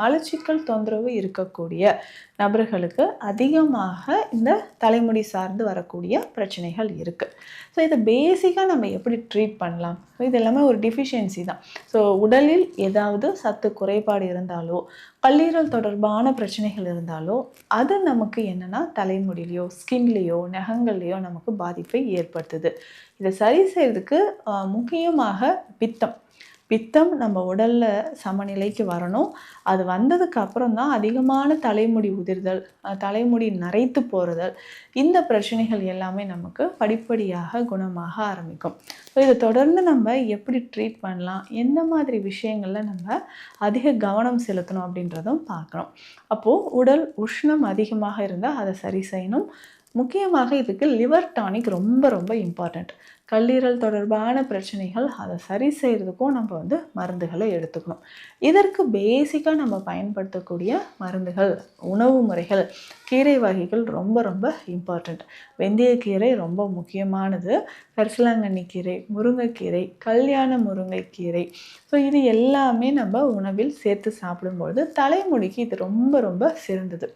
மலச்சிக்கல் தொந்தரவு இருக்கக்கூடிய நபர்களுக்கு அதிகமாக இந்த தலைமுடி சார்ந்து வரக்கூடிய பிரச்சனைகள் இருக்குது ஸோ இதை பேசிக்காக நம்ம எப்படி ட்ரீட் பண்ணலாம்? ஸோ இது எல்லாமே ஒரு டிஃபிஷியன்சி தான். ஸோ உடலில் ஏதாவது சத்து குறைபாடு இருந்தாலோ கல்லீரல் தொடர்பான பிரச்சனைகள் இருந்தாலோ அது நமக்கு என்னென்னா தலைமுடியிலையோ ஸ்கின்லேயோ நகங்கள்லேயோ நமக்கு பாதிப்பை ஏற்படுத்துது. இதை சரி செய்கிறதுக்கு முக்கியமாக பித்தம். பித்தம் நம்ம உடலில் சமநிலைக்கு வரணும். அது வந்ததுக்கு அப்புறம் தான் அதிகமான தலைமுடி உதிர்தல் தலைமுடி நரைத்து போகிறதல் இந்த பிரச்சனைகள் எல்லாமே நமக்கு படிப்படியாக குணமாக ஆரம்பிக்கும். ஸோ இதை தொடர்ந்து நம்ம எப்படி ட்ரீட் பண்ணலாம் எந்த மாதிரி விஷயங்களில் நம்ம அதிக கவனம் செலுத்தணும் அப்படின்றதும் பார்க்கணும். அப்போது உடல் உஷ்ணம் அதிகமாக இருந்தால் அதை சரி செய்யணும். முக்கியமாக இதுக்கு லிவர் டானிக் ரொம்ப ரொம்ப இம்பார்ட்டண்ட் கல்லீரல் தொடர்பான பிரச்சனைகள் அதை சரி செய்கிறதுக்கும் நம்ம வந்து மருந்துகளை எடுத்துக்கணும். இதற்கு பேசிக்காக நம்ம பயன்படுத்தக்கூடிய மருந்துகள் உணவு முறைகள் கீரை வகைகள் ரொம்ப ரொம்ப இம்பார்ட்டண்ட் வெந்தயக்கீரை ரொம்ப முக்கியமானது. கரிசலாங்கண்ணி கீரை முருங்கைக்கீரை கல்யாண முருங்கைக்கீரை. ஸோ இது எல்லாமே நம்ம உணவில் சேர்த்து சாப்பிடும்பொழுது தலைமுடிக்கு இது ரொம்ப ரொம்ப சிறந்தது.